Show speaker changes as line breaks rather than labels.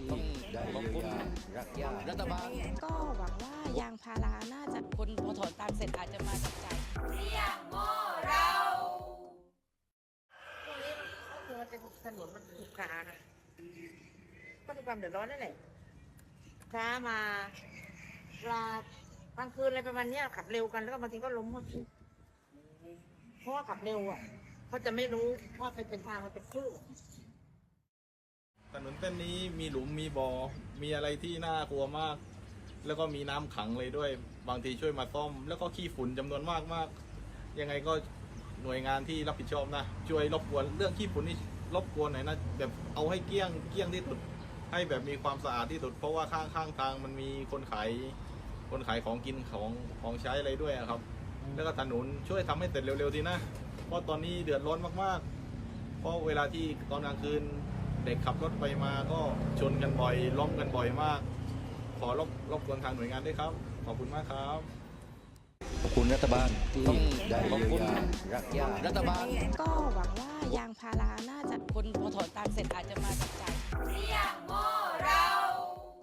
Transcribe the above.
ที่
ต้อง
ได้
ขอบ
เยีย
คุ
ว
ณ
ยารักญาติ
รัฐบาล
ก็หวังว่ายางพาราน่าจะคนพอถอนตังค์เสร็จอาจจะมาจับจ่าย
ช่วงนี้ก็คือมันเป็นถนนมันถูกขาค่ะก็มีความเดือดร้อนนั่นแหละช้ามาเวลากลางคืนอะไรประมาณเนี้ยขับเร็วกันแล้วก็บางทีก็ล้มก็เพราะว่าขับเร็วอะเขาจะไม่รู้ว่าเป็นเป็นทางมันเป็นคลื่น
ถนน เส้นนี้มีหลุมมีบ่อมีอะไรที่น่ากลัวมาก แล้วก็มีน้ำขังเลยด้วย บางทีช่วยมาซ่อม แล้วก็ขี้ฝุ่นจำนวนมากมากยังไงก็หน่วยงานที่รับผิดชอบนะ ช่วยรบกวนเรื่องขี้ฝุ่นนี่รบกวนหน่อยนะแบบเอาให้เกลี้ยงเกลี้ยงที่สุด ให้แบบมีความสะอาดที่สุด เพราะว่าข้างข้างทางมันมีคนขายคนขายของกินของของใช้อะไรด้วยครับ แล้วก็ถนนช่วยทำให้เสร็จเร็วๆทีนะ เพราะตอนนี้เดือดร้อนมากๆ เพราะเวลาที่ตอนกลางคืน เด็กขับรถไปมาก็ชนกันบ่อยล้มกันบ่อยมาก ขอรบรบกวนทางหน่วยงานด้วยครับ ขอบคุณมากครับ
คุณรัฐบาลที่ได้เยียวยารั
ฐบาล
ก็หวังว่ายางพาราน่า
จะ
คนพอถอนตามเสร็จอาจจะ